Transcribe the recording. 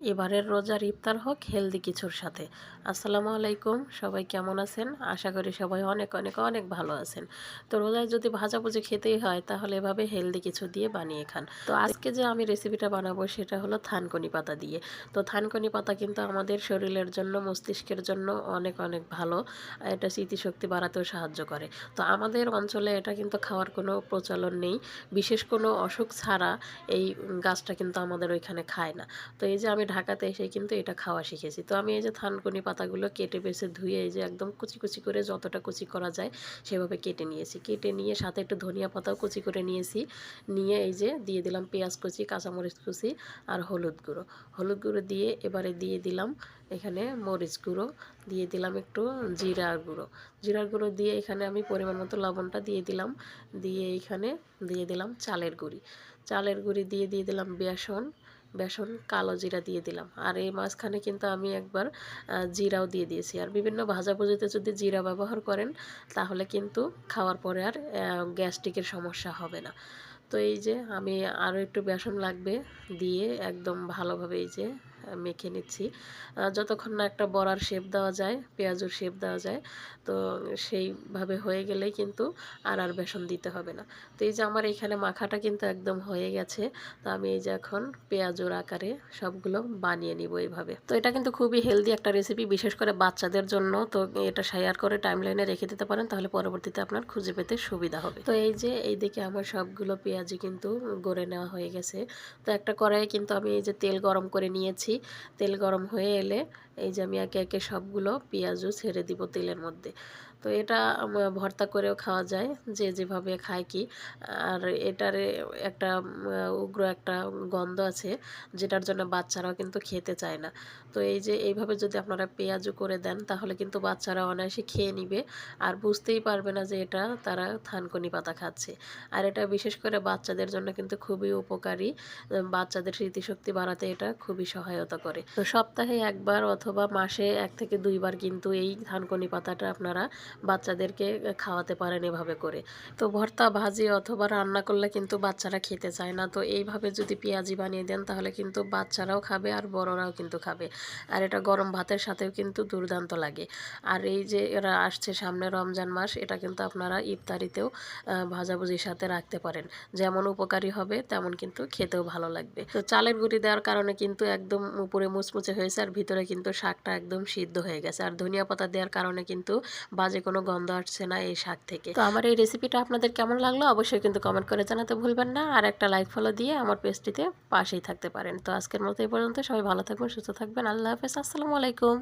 এবারের রোজার ইফতার হোক, হেলদি কিছুর সাথে। আসসালামু আলাইকুম, সবাই কেমন আছেন? আশা করি সবাই অনেক অনেক অনেক ভালো আছেন। তো রোজায় যদি ভাজাভুজি খেতেই হয়, তাহলে এভাবে হেলদি কিছু দিয়ে বানিয়ে খান। তো আজকে যে আমি রেসিপিটা বানাবো, সেটা হলো থানকনি পাতা দিয়ে। তো থানকনি পাতা কিন্তু আমাদের শরীরের জন্য, মস্তিষ্কের জন্য অনেক অনেক ভালো। এটা স্মৃতিশক্তি বাড়াতেও সাহায্য করে। তো আমাদের অঞ্চলে এটা কিন্তু খাওয়ার কোনো প্রচলন নেই। বিশেষ কোনো অসুখ ছাড়া এই গাছটা কিন্তু আমাদের ওইখানে খায় না। তো এই যে আমি ঢাকাতে এসে কিন্তু এটা খাওয়া শিখেছি। তো আমি এই যে থানকুনি পাতাগুলো কেটে বেছে ধুয়ে এই যে একদম কুচি কুচি করে যতটা কুচি করা যায় সেভাবে কেটে নিয়েছি। কেটে নিয়ে সাথে একটু ধনিয়া পাতাও কুচি করে নিয়েছি। নিয়ে এই যে দিয়ে দিলাম পেঁয়াজ কুচি, কাঁচামরিচ কুচি আর হলুদ গুঁড়ো। হলুদ গুঁড়ো দিয়ে এবারে দিয়ে দিলাম এখানে মরিচ গুঁড়ো, দিয়ে দিলাম একটু জিরার গুঁড়ো। জিরার গুঁড়ো দিয়ে এখানে আমি পরিমাণ মতো লবণটা দিয়ে দিলাম। দিয়ে এখানে দিয়ে দিলাম চালের গুঁড়ি। চালের গুঁড়ি দিয়ে দিয়ে দিলাম বেসন বেসন কালো জিরা দিয়ে দিলাম। আর এই মাঝখানে কিন্তু আমি একবার জিরাও দিয়ে দিয়েছি। আর বিভিন্ন ভাজাভুজিতে যদি জিরা ব্যবহার করেন, তাহলে কিন্তু খাওয়ার পরে আর গ্যাস্ট্রিকের সমস্যা হবে না। তো এই যে আমি আরও একটু বেসন লাগবে দিয়ে একদম ভালোভাবে এই যে মেখে নিচ্ছি। যতক্ষণ না একটা বড়ার শেপ দেওয়া যায়, পেঁয়াজুর শেপ দেওয়া যায়, তো সেইভাবে হয়ে গেলেই কিন্তু আর আর বেসন দিতে হবে না। তো এই যে আমার এখানে মাখাটা কিন্তু একদম হয়ে গেছে, তো আমি এই যে এখন পেঁয়াজুর আকারে সবগুলো বানিয়ে নিব এইভাবে। তো এটা কিন্তু খুবই হেলদি একটা রেসিপি বিশেষ করে বাচ্চাদের জন্য, তো এটা শেয়ার করে টাইম লাইনে রেখে দিতে পারেন, তাহলে পরবর্তীতে আপনার খুঁজে পেতে সুবিধা হবে। তো এই যে এইদিকে আমার সবগুলো পেঁয়াজি কিন্তু গড়ে নেওয়া হয়ে গেছে। তো একটা কড়াইয়ে কিন্তু আমি এই যে তেল গরম করে নিয়েছি তেল গরম হয়ে এলে এই যে আমি একে একে সবগুলো পেঁয়াজও ছেড়ে দিব তেলের মধ্যে। তো এটা ভর্তা করেও খাওয়া যায়, যে যেভাবে খায় কি। আর এটার একটা উগ্র একটা গন্ধ আছে, যেটার জন্য বাচ্চারাও কিন্তু খেতে চায় না। তো এই যে এইভাবে যদি আপনারা পেঁয়াজও করে দেন, তাহলে কিন্তু বাচ্চারা অনায়াসে খেয়ে নিবে। আর বুঝতেই পারবে না যে এটা তারা থানকনি পাতা খাচ্ছে। আর এটা বিশেষ করে বাচ্চাদের জন্য কিন্তু খুবই উপকারী। বাচ্চাদের স্মৃতিশক্তি বাড়াতে এটা খুবই সহায়তা করে। তো সপ্তাহে একবার অথবা মাসে এক থেকে দুইবার কিন্তু এই ধানকনি পাতাটা আপনারা বাচ্চাদেরকে খাওয়াতে পারেন এভাবে করে। তো ভর্তা, ভাজি অথবা রান্না করলে কিন্তু বাচ্চারা খেতে চায় না। তো এইভাবে যদি পেঁয়াজি বানিয়ে দেন তাহলে কিন্তু বাচ্চারাও খাবে আর বড়রাও কিন্তু খাবে। আর এটা গরম ভাতের সাথেও কিন্তু দুর্দান্ত লাগে। আর এই যে এরা আসছে সামনে রমজান মাস, এটা কিন্তু আপনারা ইফতারিতেও ভাজাভুজির সাথে রাখতে পারেন। যেমন উপকারী হবে, তেমন কিন্তু খেতেও ভালো লাগবে। তো চালের গুঁড়ি দেওয়ার কারণে কিন্তু একদম উপরে মুচমুচে হয়েছে আর ভিতরে কিন্তু শাকটা একদম সিদ্ধ হয়ে গেছে। আর ধনিয়া পাতা দেওয়ার কারণে কিন্তু বাজে কোনো গন্ধ আসছে না এই শাক থেকে। তো আমার এই রেসিপিটা আপনাদের কেমন লাগল অবশ্যই কিন্তু কমেন্ট করে জানাতে ভুলবেন না। আর একটা লাইক ফলো দিয়ে আমার পেজটিতে পাশেই থাকতে পারেন। তো আজকের মতো এই পর্যন্ত সবাই ভালো থাকবেন, সুস্থ থাকবেন। আল্লাহ হাফেজ, আসসালামু আলাইকুম।